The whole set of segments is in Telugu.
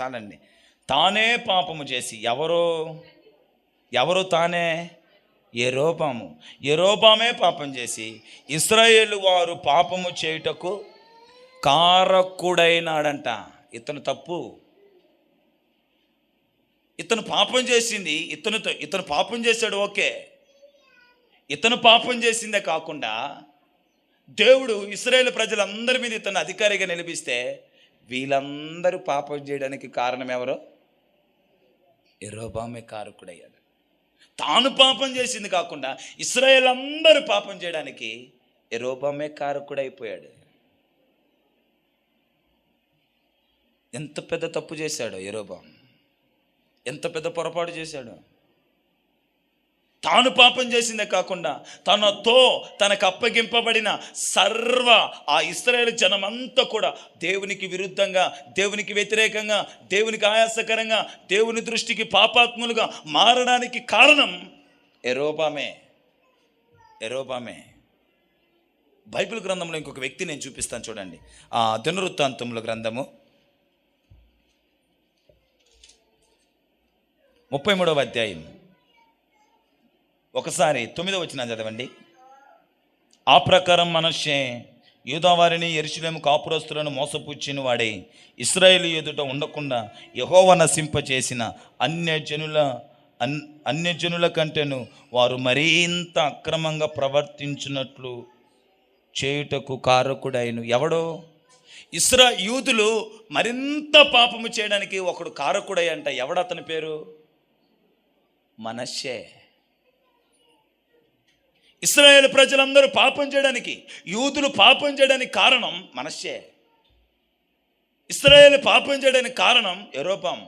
చాలండి. తానే పాపము చేసి ఎవరో? ఎవరు తానే? ఎరోపాము ఎరోపామే పాపం చేసి ఇస్రాయేల్ వారు పాపము చేయుటకు కారకుడైనాడంట. ఇతను తప్పు. ఇతను పాపం చేసింది. ఇతనుతో ఇతను పాపం చేశాడు ఓకే. ఇతను పాపం చేసిందే కాకుండా దేవుడు ఇస్రాయేల్ ప్రజలందరి మీద ఇతను అధికారిగా నిలిపిస్తే వీళ్ళందరూ పాపం చేయడానికి కారణం ఎవరో? ఎరోబామే కారకుడయ్యాడు. తాను పాపం చేసింది కాకుండా ఇస్రాయేల్ అందరూ పాపం చేయడానికి ఎరోబామే కారకుడైపోయాడు. ఎంత పెద్ద తప్పు చేశాడో ఎరోబామ్ ఎంత పెద్ద పొరపాటు చేశాడు? తాను పాపం చేసిందే కాకుండా తనతో తనకు అప్పగింపబడిన సర్వ ఆ ఇస్రాయేల్ జనమంతా కూడా దేవునికి విరుద్ధంగా దేవునికి వ్యతిరేకంగా దేవునికి ఆయాసకరంగా దేవుని దృష్టికి పాపాత్ములుగా మారడానికి కారణం ఎరోబామే ఎరోబామే బైబిల్ గ్రంథంలో ఇంకొక వ్యక్తి నేను చూపిస్తాను చూడండి. ఆ దినవృత్తాంతముల గ్రంథము ముప్పై మూడవ అధ్యాయం. ఒకసారి తొమ్మిదో వచ్చిన చదవండి. ఆ ప్రకారం మనషే యూదావారిని ఎరుషులేము కాపురస్తులను మోసపుచ్చిన వాడే ఇస్రాయేల్ ఎదుట ఉండకుండా యహోవ నశింపచేసిన అన్యజనుల అన్ అన్యజనుల కంటేను వారు మరింత అక్రమంగా ప్రవర్తించినట్లు చేయుటకు కారకుడైన. ఎవడో? ఇస్రా యూదులు మరింత పాపము చేయడానికి ఒకడు కారకుడై అంట. ఎవడతని పేరు? మనషే ఇస్రాయేల్ ప్రజలందరూ పాపం చేయడానికి యూదులు పాపం చేయడానికి కారణం మనస్సే ఇస్రాయేల్ పాపం చేయడానికి కారణం ఎరోపాం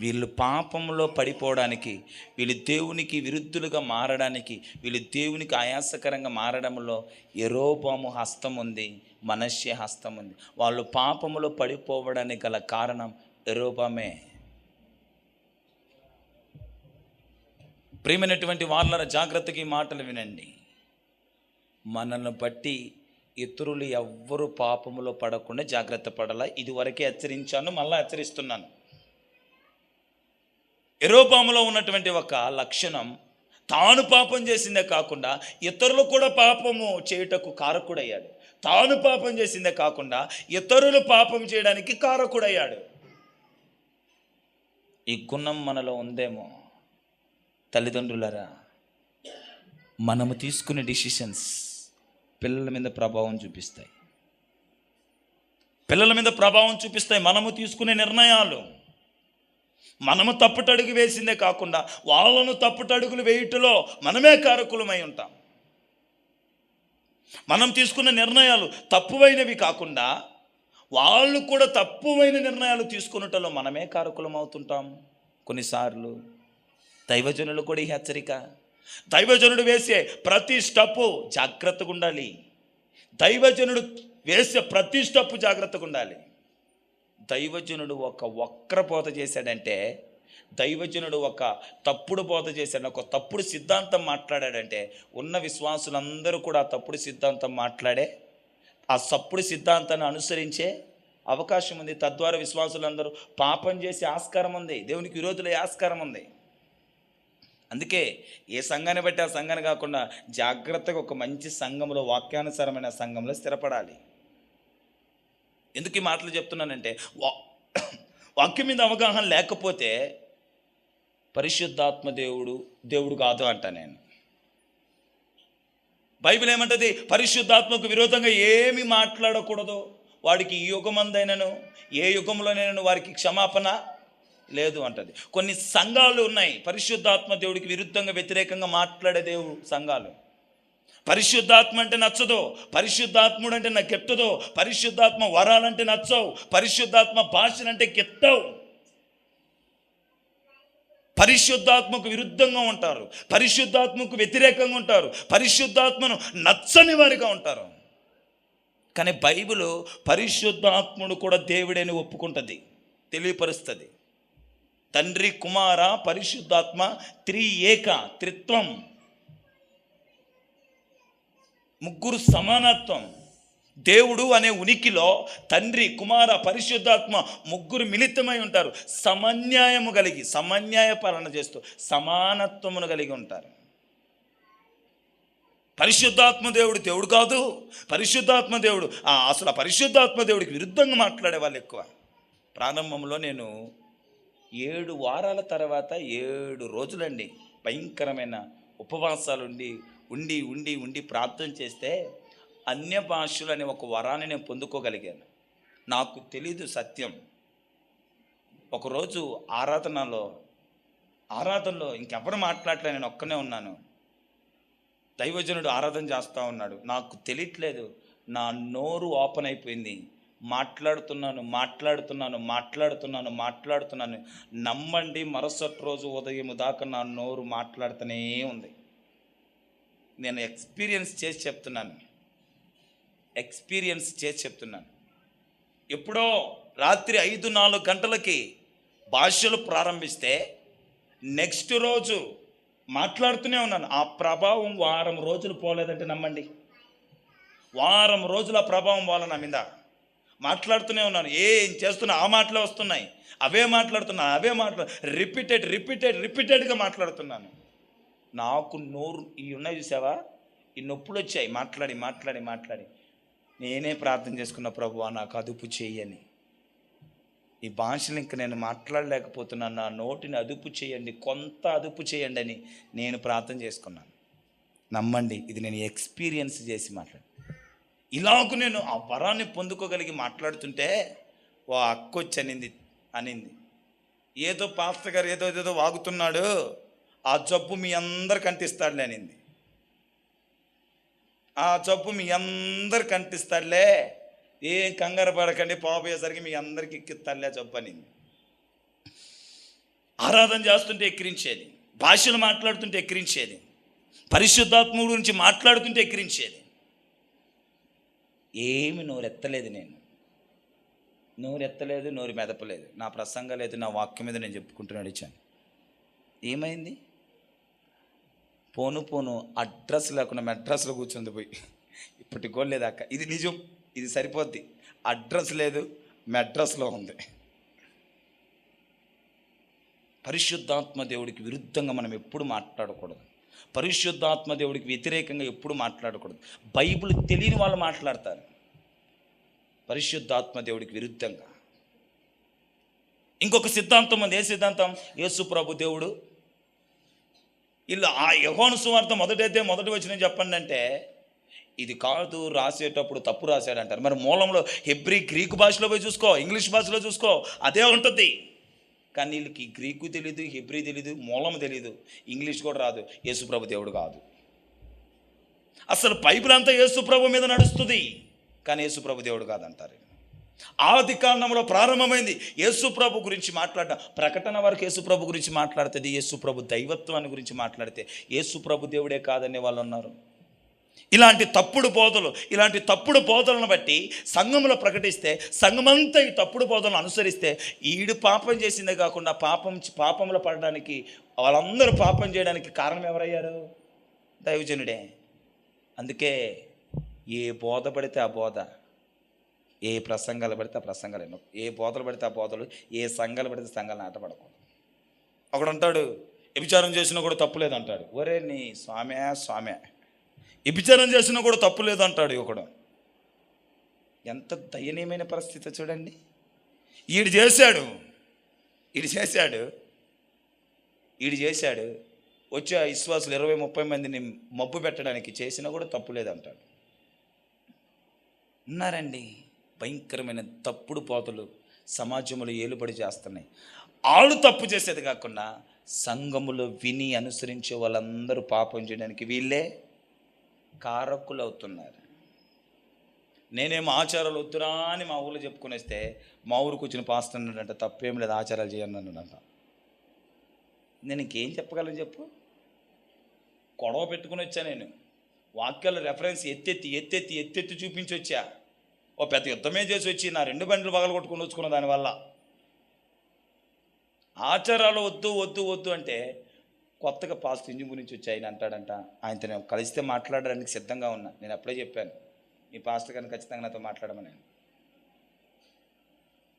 వీళ్ళు పాపంలో పడిపోవడానికి వీళ్ళు దేవునికి విరుద్ధులుగా మారడానికి వీళ్ళు దేవునికి ఆయాసకరంగా మారడంలో ఎరోపాము హస్తం ఉంది మనస్య హస్తం ఉంది. వాళ్ళు పాపములో పడిపోవడానికి గల కారణం ఎరోపమే ప్రేమైనటువంటి వాళ్ళ జాగ్రత్తకి మాటలు వినండి. మనల్ని బట్టి ఇతరులు ఎవ్వరు పాపములో పడకుండా జాగ్రత్త పడాలా? ఇదివరకే హెచ్చరించాను మళ్ళీ హెచ్చరిస్తున్నాను. ఎరోపాములో ఉన్నటువంటి ఒక లక్షణం తాను పాపం చేసిందే కాకుండా ఇతరులు కూడా పాపము చేయుటకు కారకుడయ్యాడు. తాను పాపం చేసిందే కాకుండా ఇతరులు పాపం చేయడానికి కారకుడయ్యాడు. ఈ గుణం మనలో ఉందేమో? తల్లిదండ్రులరా మనము తీసుకునే డిసిషన్స్ పిల్లల మీద ప్రభావం చూపిస్తాయి. పిల్లల మీద ప్రభావం చూపిస్తాయి. మనము తీసుకునే నిర్ణయాలు మనము తప్పుటడుగు వేసిందే కాకుండా వాళ్ళను తప్పుటడుగులు వేయుటలో మనమే కారకులమై ఉంటాం. మనం తీసుకున్న నిర్ణయాలు తప్పువైనవి కాకుండా వాళ్ళు కూడా తప్పువైన నిర్ణయాలు తీసుకున్నటలో మనమే కారకులం అవుతుంటాం కొన్నిసార్లు దైవజనులు కూడా ఈ హెచ్చరిక. దైవజనుడు వేసే ప్రతి స్టెప్పు జాగ్రత్తగా ఉండాలి. దైవజనుడు వేసే ప్రతి స్టెప్పు జాగ్రత్తగా ఉండాలి. దైవజనుడు ఒక వక్రపోత చేశాడంటే దైవజనుడు ఒక తప్పుడు బోధ చేశాడు ఒక తప్పుడు సిద్ధాంతం మాట్లాడాడంటే ఉన్న విశ్వాసులందరూ కూడా ఆ తప్పుడు సిద్ధాంతం మాట్లాడే ఆ తప్పుడు సిద్ధాంతాన్ని అనుసరించే అవకాశం ఉంది. తద్వారా విశ్వాసులందరూ పాపం చేసే ఆస్కారం ఉంది. దేవునికి విరోధులే ఆస్కారం ఉంది. అందుకే ఏ సంఘాన్ని బట్టి ఆ సంఘాన్ని కాకుండా జాగ్రత్తగా ఒక మంచి సంఘంలో వాక్యానుసారమైన సంఘంలో స్థిరపడాలి. ఎందుకు ఈ మాటలు చెప్తున్నానంటే వా వాక్యం మీద అవగాహన లేకపోతే పరిశుద్ధాత్మ దేవుడు దేవుడు కాదు అంట నేను. బైబిల్ ఏమంటది? పరిశుద్ధాత్మకు విరోధంగా ఏమి మాట్లాడకూడదు. వాడికి ఈ యుగమందైనను ఏ యుగంలోనైనా వారికి క్షమాపణ లేదు అంటది. కొన్ని సంఘాలు ఉన్నాయి. పరిశుద్ధాత్మ దేవుడికి విరుద్ధంగా వ్యతిరేకంగా మాట్లాడే దేవుడు సంఘాలు. పరిశుద్ధాత్మ అంటే నచ్చదు. పరిశుద్ధాత్ముడు అంటే నాకు కెట్టదో. పరిశుద్ధాత్మ వరాలంటే నచ్చవు. పరిశుద్ధాత్మ భాషలంటే కెట్టవు. పరిశుద్ధాత్మకు విరుద్ధంగా ఉంటారు. పరిశుద్ధాత్మకు వ్యతిరేకంగా ఉంటారు. పరిశుద్ధాత్మను నచ్చని వారిగా ఉంటారు. కానీ బైబిల్ పరిశుద్ధాత్ముడు కూడా దేవుడని ఒప్పుకుంటుంది. తెలియపరుస్తుంది. తండ్రి కుమార పరిశుద్ధాత్మ త్రి ఏక త్రిత్వం. ముగ్గురు సమానత్వం. దేవుడు అనే ఉనికిలో తండ్రి కుమార పరిశుద్ధాత్మ ముగ్గురు మిళితమై ఉంటారు. సమన్యాయము కలిగి సమన్యాయ పాలన చేస్తూ సమానత్వమును కలిగి ఉంటారు. పరిశుద్ధాత్మ దేవుడు దేవుడు కాదు. పరిశుద్ధాత్మ దేవుడు ఆ, అసలు ఆ పరిశుద్ధాత్మ దేవుడికి విరుద్ధంగా మాట్లాడే వాళ్ళు ఎక్కువ. ప్రారంభంలో నేను ఏడు వారాల తర్వాత ఏడు రోజులండి భయంకరమైన ఉపవాసాలు ఉండి ఉండి ఉండి ఉండి ప్రార్థన చేస్తే అన్య భాషలు అనే ఒక వరాన్ని నేను పొందుకోగలిగాను. నాకు తెలీదు సత్యం. ఒకరోజు ఆరాధనలో ఆరాధనలో ఇంకెవరు మాట్లాడలే నేను ఒక్కనే ఉన్నాను. దైవజనుడు ఆరాధన చేస్తూ ఉన్నాడు. నాకు తెలియట్లేదు నా నోరు ఓపెన్ అయిపోయింది. మాట్లాడుతున్నాను మాట్లాడుతున్నాను మాట్లాడుతున్నాను మాట్లాడుతున్నాను. నమ్మండి మరుసటి రోజు ఉదయం దాకా నా నోరు మాట్లాడుతూనే ఉంది. నేను ఎక్స్పీరియన్స్ చేసి చెప్తున్నాను. ఎక్స్పీరియన్స్ చేసి చెప్తున్నాను. ఎప్పుడో రాత్రి ఐదు నాలుగు గంటలకి భాషలు ప్రారంభిస్తే నెక్స్ట్ రోజు మాట్లాడుతూనే ఉన్నాను. ఆ ప్రభావం వారం రోజులు పోలేదంటే నమ్మండి. వారం రోజుల ప్రభావం వాళ్ళ నా మీద. మాట్లాడుతూనే ఉన్నాను. ఏం చేస్తున్నా ఆ మాటలే వస్తున్నాయి. అవే మాట్లాడుతున్నాను అవే మాట్లా రిపీటెడ్ రిపీటెడ్ రిపీటెడ్గా మాట్లాడుతున్నాను. నాకు నోరు ఈ ఉన్నాయి చూసావా? ఈ నొప్పులు వచ్చాయి. మాట్లాడి మాట్లాడి మాట్లాడి. నేనే ప్రార్థన చేసుకున్న ప్రభువా నాకు అదుపు చేయని. ఈ భాషలు ఇంక నేను మాట్లాడలేకపోతున్నాను. నా నోటిని అదుపు చేయండి. కొంత అదుపు చేయండి అని నేను ప్రార్థన చేసుకున్నాను. నమ్మండి ఇది నేను ఎక్స్పీరియన్స్ చేసి మాట్లాడు ఇలాగ నేను ఆ వరాన్ని పొందుకోగలిగి మాట్లాడుతుంటే ఓ అక్క వచ్చి అనింది. అనింది ఏదో పాస్టర్ గారు ఏదో ఏదో వాగుతున్నాడు ఆ జబ్బు మీ అందరికి అంటిస్తాడులే అనింది. ఆ జబ్బు మీ అందరికి అంటిస్తాడులే ఏం కంగారు పడకండి పాపయ్యేసరికి మీ అందరికి ఎక్కిస్తాడులే జబ్బు అనింది. ఆరాధన చేస్తుంటే ఎక్కిరించేది భాషలు మాట్లాడుతుంటే ఎక్కిరించేది పరిశుద్ధాత్మ గురించి మాట్లాడుతుంటే ఎక్కిరించేది. ఏమి నోరెత్తలేదు నేను. నోరెత్తలేదు నోరు మెదపలేదు. నా ప్రసంగం లేదు నా వాక్యం మీద నేను చెప్పుకుంటూ నడిచాను ఏమైంది? పోను పోను అడ్రస్ లేకుండా మెడ్రస్లో కూర్చుంది పోయి. ఇప్పటికి కూడా లేదు అక్క. ఇది నిజం ఇది సరిపోద్ది. అడ్రస్ లేదు మెడ్రస్లో ఉంది. పరిశుద్ధాత్మ దేవుడికి విరుద్ధంగా మనం ఎప్పుడు మాట్లాడకూడదు. పరిశుద్ధాత్మ దేవుడికి వ్యతిరేకంగా ఎప్పుడు మాట్లాడకూడదు. బైబిల్ తెలియని వాళ్ళు మాట్లాడతారు. పరిశుద్ధాత్మ దేవుడికి విరుద్ధంగా. ఇంకొక సిద్ధాంతం ఉంది. ఏ సిద్ధాంతం? యేసు ప్రభు దేవుడు. ఇలా ఆ యహోను సువార్త మొదటైతే మొదటి వచ్చిన చెప్పండి అంటే ఇది కాదు రాసేటప్పుడు తప్పు రాశాడు అంటారు మరి మూలంలో హెబ్రి గ్రీకు భాషలో పోయి చూసుకో ఇంగ్లీష్ భాషలో చూసుకో అదే ఉంటుంది. కానీ వీళ్ళకి గ్రీకు తెలీదు హిబ్రీ తెలీదు మూలం తెలీదు ఇంగ్లీష్ కూడా రాదు. యేసుప్రభు దేవుడు కాదు. అసలు బైబిల్ అంతా యేసుప్రభు మీద నడుస్తుంది. కానీ యేసుప్రభు దేవుడు కాదంటారు. ఆది కాండంలో ప్రారంభమైంది. యేసుప్రభు గురించి మాట్లాడడం ప్రకటన వరకు యేసుప్రభు గురించి మాట్లాడుతుంది. యేసుప్రభు దైవత్వాన్ని గురించి మాట్లాడితే యేసుప్రభు దేవుడే కాదనే వాళ్ళు ఉన్నారు ఇలాంటి తప్పుడు బోధలు ఇలాంటి తప్పుడు బోధలను బట్టి సంఘంలో ప్రకటిస్తే సంఘమంతా ఈ తప్పుడు బోధలను అనుసరిస్తే ఈడు పాపం చేసిందే కాకుండా పాపం పాపంలో పడడానికి వాళ్ళందరూ పాపం చేయడానికి కారణం ఎవరయ్యారు? దైవజనుడే. అందుకే ఏ బోధ పడితే ఆ బోధ ఏ ప్రసంగాలు పడితే ఆ ప్రసంగాలు ఎన్నో ఏ బోధలు పడితే ఆ బోధలు ఏ సంఘాలు పడితే సంఘాలు నాటపడకూడదు ఒకడు అంటాడు వ్యభిచారం చేసినా కూడా తప్పు లేదంటాడు. ఒరే నీ స్వామ్యా స్వామ్యా. వ్యభిచారం చేసినా కూడా తప్పు లేదంటాడు ఒకడు. ఎంత దయనీయమైన పరిస్థితి చూడండి. ఈడు చేశాడు. ఈడు చేశాడు. ఈడు చేశాడు. వచ్చి ఆ విశ్వాసులు ఇరవై ముప్పై మందిని మబ్బు పెట్టడానికి చేసినా కూడా తప్పు లేదంటాడు. ఉన్నారండి. భయంకరమైన తప్పుడు పోతలు సమాజంలో ఏలుబడి చేస్తున్నాయి. వాళ్ళు తప్పు చేసేది కాకుండా సంఘములో విని అనుసరించే వాళ్ళందరూ పాపం చేయడానికి వీళ్ళే కారకులు అవుతున్నారు నేనేమో ఆచారాలు వద్దురా అని మా ఊళ్ళో చెప్పుకునేస్తే మా ఊరికి వచ్చిన పాస్టర్ అన్నాడంట తప్పేం లేదు ఆచారాలు చేయండి నేను ఇంకేం చెప్పగలను చెప్పు? గొడవ పెట్టుకుని వచ్చా నేను. వాక్యాల రెఫరెన్స్ ఎత్తెత్తి ఎత్తెత్తి ఎత్తెత్తి చూపించి వచ్చా ఓ పెద్ద యుద్ధమే చేసి వచ్చి నా రెండు బండ్లు పగలు కొట్టుకుని వచ్చుకున్న దానివల్ల. ఆచారాలు వద్దు వద్దు వద్దు అంటే కొత్తగా పాస్ట్ ఇంజిన్ గురించి వచ్చి ఆయన అంటాడంట ఆయనతో నేను కలిస్తే మాట్లాడడానికి సిద్ధంగా ఉన్నా. నేను అప్పుడే చెప్పాను. మీ పాస్టర్ కానీ ఖచ్చితంగా నాతో మాట్లాడమని.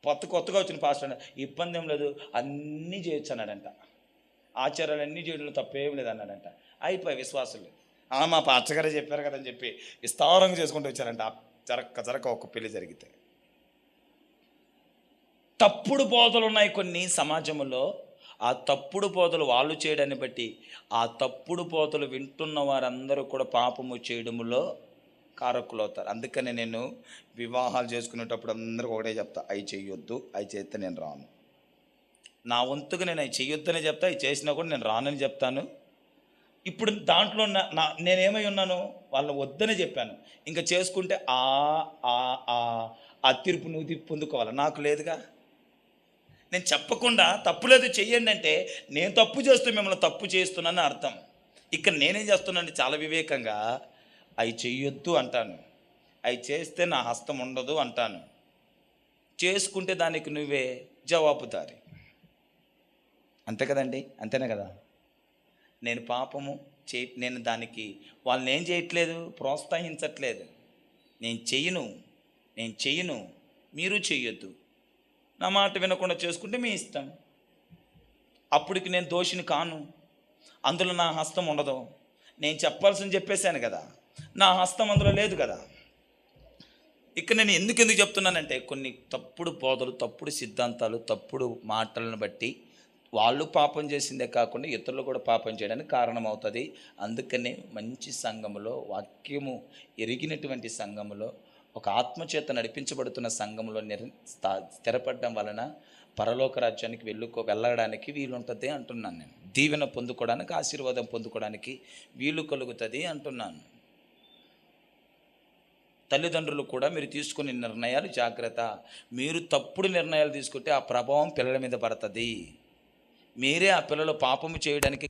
కొత్త కొత్తగా వచ్చిన పాస్టర్ ఇబ్బంది ఏం లేదు అన్నీ చేయొచ్చు అన్నాడంట. ఆచారాలు అన్నీ చేయడంలో తప్పేం లేదు అన్నాడంట. అయిపోయి విశ్వాసులు "ఆ, మా పాస్టర్ గారే చెప్పారు కదని చెప్పి విస్తారంగా చేసుకుంటూ వచ్చారంట. ఆ జరక్క జరక ఒక పెళ్ళి జరిగితే. తప్పుడు బోధలు ఉన్నాయి కొన్ని సమాజంలో. ఆ తప్పుడు పోతలు వాళ్ళు చేయడాన్ని బట్టి ఆ తప్పుడు పోతలు వింటున్న వారందరూ కూడా పాపము చేయడములో కారకులు అవుతారు అందుకనే నేను వివాహాలు చేసుకునేటప్పుడు అందరికీ ఒకటే చెప్తా అవి చెయ్యొద్దు అవి చేస్తే నేను రాను. నా వంతుగా నేను అవి చేయొద్దని చెప్తా అవి చేసినా కూడా నేను రానని చెప్తాను. ఇప్పుడు దాంట్లో నా నా- నేనేమై ఉన్నాను? వాళ్ళని వద్దని చెప్పాను. ఇంకా చేసుకుంటే ఆ ఆ ఆ ఆ తీర్పు నువ్వు పొందుకోవాలి? నాకు లేదుగా. నేను చెప్పకుండా తప్పులేదు చెయ్యండి అంటే నేను తప్పు చేస్తూ మిమ్మల్ని తప్పు చేస్తున్నానని అర్థం. ఇక్కడ నేనేం చేస్తున్నానంటే చాలా వివేకంగా అవి చెయ్యొద్దు అంటాను. అవి చేస్తే నా హస్తం ఉండదు అంటాను. చేసుకుంటే దానికి నువ్వే జవాబుదారి. అంతే కదండి? అంతేనే కదా? నేను పాపము చే నేను దానికి వాళ్ళని ఏం చేయట్లేదు? ప్రోత్సహించట్లేదు. నేను చెయ్యను. నేను చెయ్యను. మీరు చెయ్యొద్దు. నా మాట వినకుండా చేసుకుంటే మీ ఇష్టం. అప్పటికి నేను దోషిని కాను. అందులో నా హస్తం ఉండదు. నేను చెప్పాల్సింది చెప్పేశాను కదా. నా హస్తం అందులో లేదు కదా. ఇక్కడ నేను ఎందుకు ఎందుకు చెప్తున్నానంటే కొన్ని తప్పుడు బోధలు తప్పుడు సిద్ధాంతాలు తప్పుడు మాటలను బట్టి వాళ్ళు పాపం చేసిందే కాకుండా ఇతరులు కూడా పాపం చేయడానికి కారణమవుతుంది. అందుకనే మంచి సంఘములో వాక్యము ఎరిగినటువంటి సంఘములో ఒక ఆత్మచేత నడిపించబడుతున్న సంఘంలో నిర్ స్థా- స్థిరపడడం వలన పరలోక రాజ్యానికి వెళ్ళుకో వెళ్ళడానికి వీలుంటుంది అంటున్నాను నేను. దీవెన పొందుకోవడానికి ఆశీర్వాదం పొందుకోవడానికి వీలు కలుగుతుంది అంటున్నాను. తల్లిదండ్రులు కూడా మీరు తీసుకునే నిర్ణయాలు జాగ్రత్త. మీరు తప్పుడు నిర్ణయాలు తీసుకుంటే ఆ ప్రభావం పిల్లల మీద పడుతుంది. మీరే ఆ పిల్లలు పాపము చేయడానికి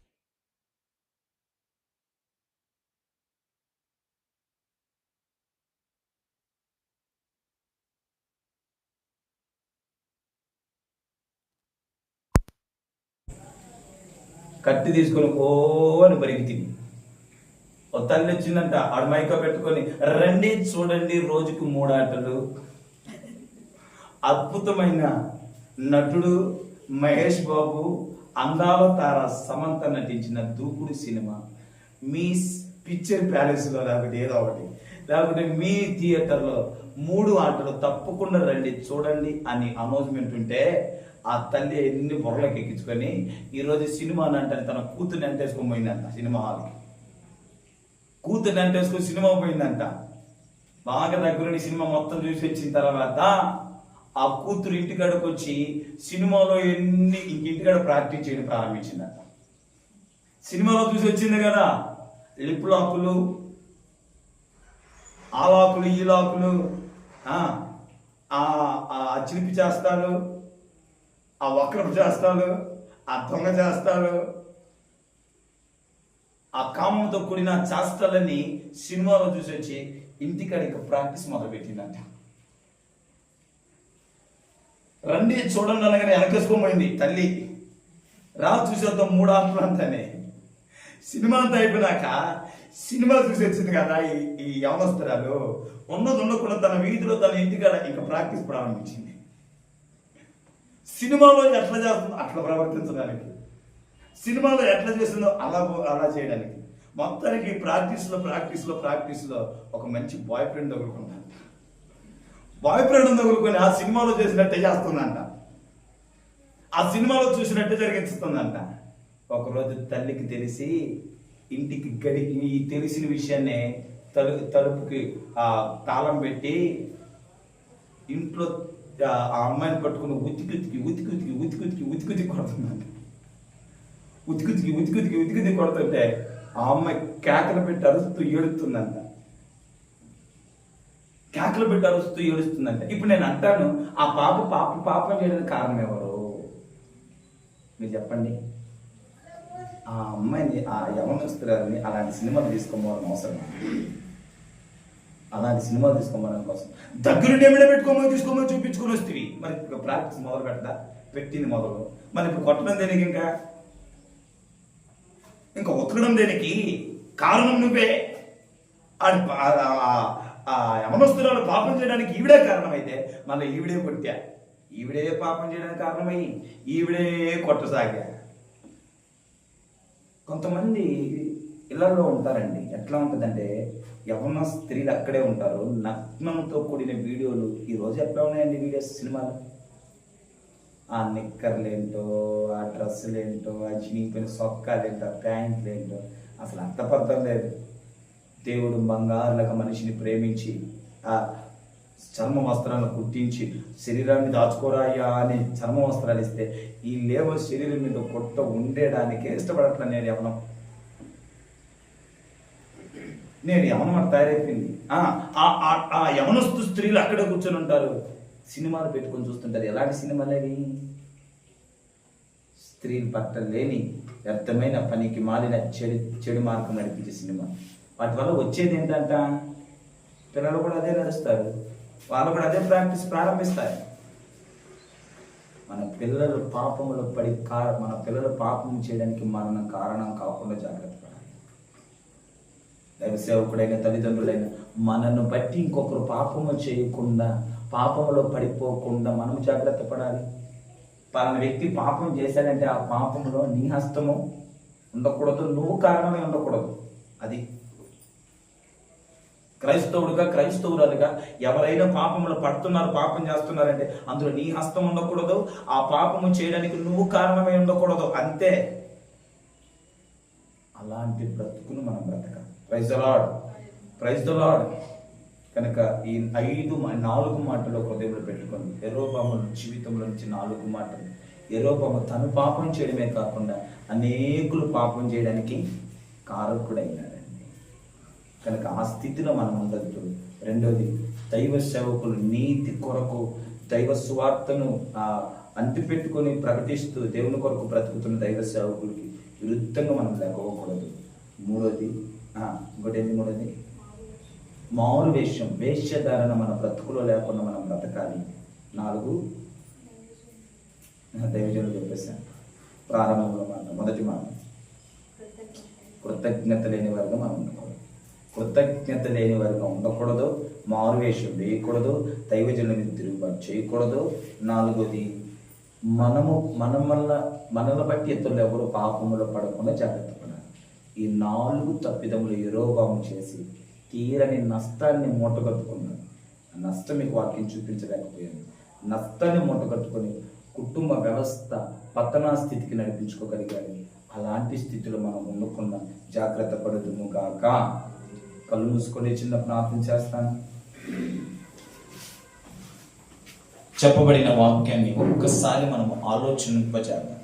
కట్టి తీసుకొని ఓ అని బరికి ఓ తల్లి వచ్చిందంట ఆడ మైక పెట్టుకొని రండి చూడండి రోజుకు మూడు ఆటలు. అద్భుతమైన నటుడు మహేష్ బాబు అందాల తార సమంత నటించిన దూకుడు సినిమా. మీ పిక్చర్ ప్యాలెస్లో లేకపోతే ఏదో ఒకటి. లేకపోతే మీ థియేటర్లో మూడు ఆటలు తప్పకుండా రండి చూడండి అని అనౌన్స్మెంట్ ఉంటే ఆ తల్లి ఎన్ని బొర్రలకు ఎక్కించుకొని ఈరోజు సినిమా అంటే తన కూతుర్ని అంటేసుకొని పోయిందంట సినిమా హాల్కి. కూతుర్ని అంటేసుకొని సినిమా పోయిందంట. బాగా దగ్గరుండి సినిమా మొత్తం చూసి వచ్చిన తర్వాత ఆ కూతురు ఇంటికాడకు వచ్చి సినిమాలో ఎన్ని ఇంక ఇంటికాడ ప్రాక్టీస్ చేయడం ప్రారంభించిందంట. సినిమాలో చూసి వచ్చింది కదా లిప్ లాకులు ఆ లాకులు ఈ లాకులు ఆ, చిలిపి చేస్తాడు ఆ వక్రం చేస్తాడు ఆ దొంగ చేస్తాడు. ఆ కామంతో కూడిన చేస్తాలని సినిమాలో చూసి వచ్చి ఇంటికాడికి ప్రాక్టీస్ మొదలుపెట్టిందంట. రండి చూడండి అనగానే వెనకేసుకోపోయింది తల్లి రా చూసేద్దాం మూడు ఆటలు అంతానే సినిమా అంతా అయిపోయినాక సినిమా చూసి వచ్చింది కదా ఈ ఈ యవనస్తురాలు. ఉన్నది ఉండకుండా తన వీధిలో తన ఇంటికాడ ఇంకా ప్రాక్టీస్ ప్రారంభించింది. సినిమాలో ఎట్లా చేస్తుందో అట్లా ప్రవర్తించడానికి. సినిమాలో ఎట్లా చేస్తుందో అలా అలా చేయడానికి. మొత్తానికి ప్రాక్టీస్లో ప్రాక్టీస్లో ప్రాక్టీస్లో ఒక మంచి బాయ్ ఫ్రెండ్ తగులుకుంటాను బాయ్ ఫ్రెండ్ తగులుకొని ఆ సినిమాలో చేసినట్టే చేస్తుందంట. ఆ సినిమాలో చూసినట్టే జరిగిస్తుందంట ఒకరోజు తల్లికి తెలిసి ఇంటికి గడి ఈ తెలిసిన విషయాన్ని తలు తలుపుకి ఆ తాళం పెట్టి ఇంట్లో ఆ ఆ అమ్మాయిని పట్టుకుని ఉతికి ఉతికి ఉతికి ఉతికి ఉతికి ఉతికి ఉతికి ఉతికి కొడుతున్నాను ఉతికి ఉతికి ఉతికి ఉతికి ఉతికి ఉతికి కొడుతుంటే ఆ అమ్మాయి కేకలు పెట్టి అరుస్తూ ఏడుస్తుందంట కేకలు పెట్టి అరుస్తూ ఏడుస్తుందంట ఇప్పుడు నేను అంటాను ఆ పాప పాప పాపం చేయడానికి కారణం ఎవరు మీరు చెప్పండి ఆ అమ్మాయిని ఆ యవనస్తురాలని అలాంటి సినిమాలు తీసుకోవడం అవసరం అలాంటి సినిమాలు తీసుకోమని కోసం. దగ్గరుండి ఏమైనా పెట్టుకోమని తీసుకోమని చూపించుకొని వస్తుంది మరి ఇప్పుడు ప్రాక్టీస్ మొదలు పెడతా? పెట్టింది మొదలు. మరి ఇప్పుడు కొట్టడం దేనికి ఇంకా? ఇంకా ఉతకడం దేనికి? కారణం నువ్వే. ఆ యమనస్తురాలు పాపం చేయడానికి ఈవిడే కారణమైతే మళ్ళీ ఈవిడే కొట్టా. ఈవిడే పాపం చేయడానికి కారణమై ఈవిడే కొట్టసాగా. కొంతమంది ఇళ్ళలో ఉంటారండి. ఎట్లా ఉంటుందంటే యవన స్త్రీలు అక్కడే ఉంటారు నగ్నంతో కూడిన వీడియోలు ఈ రోజు ఎట్లా ఉన్నాయండి వీడియోస్ సినిమాలు? ఆ నిక్కర్లేంటో ఆ డ్రెస్సులేంటో ఆ చినిగిపోయిన సొక్కాలేంటో ఆ ప్యాంట్లేంటో అసలు అర్థపర్థం లేదు. దేవుడు బంగారులకు మనిషిని ప్రేమించి ఆ చర్మ వస్త్రాలను కుట్టించి శరీరాన్ని దాచుకోరాయ్యా అని చర్మ వస్త్రాలు ఇస్తే ఈ లేవ శరీరం మీద కొట్ట ఉండేదానికే ఇష్టపడట్లే నేను యవనం నేను యవనం తయారైపోయింది. ఆ, యవనస్తు స్త్రీలు అక్కడే కూర్చొని ఉంటారు. సినిమాలు పెట్టుకొని చూస్తుంటారు. ఎలాంటి సినిమాలు అవి? స్త్రీలు పట్ట లేని వ్యర్థమైన పనికి మాలిన చెడు చెడు మార్గం నడిపించే సినిమా. వాటి వల్ల వచ్చేది ఏంటంట? పిల్లలు కూడా అదే నడుస్తారు. వాళ్ళు కూడా అదే ప్రాక్టీస్ ప్రారంభిస్తారు. మన పిల్లలు పాపంలో పడి కార మన పిల్లలు పాపం చేయడానికి మరణం కారణం కాకుండా జాగ్రత్త. దైవ సేవకుడైన తల్లిదండ్రులైన మనను బట్టి ఇంకొకరు పాపము చేయకుండా పాపంలో పడిపోకుండా మనం జాగ్రత్త పడాలి. పలానా వ్యక్తి పాపం చేశాడంటే ఆ పాపంలో నీ హస్తము ఉండకూడదు నువ్వు కారణమే ఉండకూడదు. అది క్రైస్తవుడుగా క్రైస్తవురాలుగా ఎవరైనా పాపములు పడుతున్నారు పాపం చేస్తున్నారంటే అందులో నీ హస్తం ఉండకూడదు ఆ పాపము చేయడానికి నువ్వు కారణమై ఉండకూడదు. అంతే. అలాంటి బ్రతుకును మనం బ్రతకాలి. Praise the Lord praise the Lord కనుక ఈ ఐదు నాలుగు మాటలు హృదయంలో పెట్టుకొని ఎరోబాము జీవితంలో నుంచి నాలుగు మాటలు. ఎరోపాము తను పాపం చేయడమే కాకుండా అనేకులు పాపం చేయడానికి కారకుడైనాడండి. కనుక ఆ స్థితిలో మనం ఉండద్దు. రెండోది దైవ సేవకులు నీతి కొరకు దైవ సువార్తను ఆ ప్రకటిస్తూ దేవుని కొరకు బ్రతుకుతున్న దైవ సేవకులకి విరుద్ధంగా మనం లేకపోకూడదు. మూడోది ఇంకోటి ఏంటి మూడోది? మారు వేషం వేష్యధారణ మన బ్రతుకులో లేకుండా మనం బ్రతకాలి. నాలుగు దైవజనులు చెప్పేశాను ప్రారంభంలో మాట మొదటి మాట. కృతజ్ఞత లేని వర్గం మనం ఉండకూడదు. కృతజ్ఞత లేని వర్గం ఉండకూడదు. మారువేషం వేయకూడదు. దైవజనుల తిరుగుబాటు చేయకూడదు. నాలుగోది మనము మనం వల్ల మనల్ని బట్టి ఇతరులు ఎవరు పాపములో పడకుండా జాగ్రత్త. ఈ నాలుగు తప్పిదములు ఎరోభావం చేసి తీరని నష్టాన్ని మూటగట్టుకున్నాడు. ఆ నష్టం మీకు వాక్యం చూపించలేకపోయాను. నష్టాన్ని మూటగట్టుకొని కుటుంబ వ్యవస్థ పతనా స్థితికి నడిపించుకోగలిగాడు. అలాంటి స్థితిలో మనం ఉండకుండా జాగ్రత్త పడుతుము గాక. కళ్ళు మూసుకొని చిన్న ప్రార్థన చేస్తాను. చెప్పబడిన వాక్యాన్ని ఒక్కసారి మనం ఆలోచింపజేద్దాం.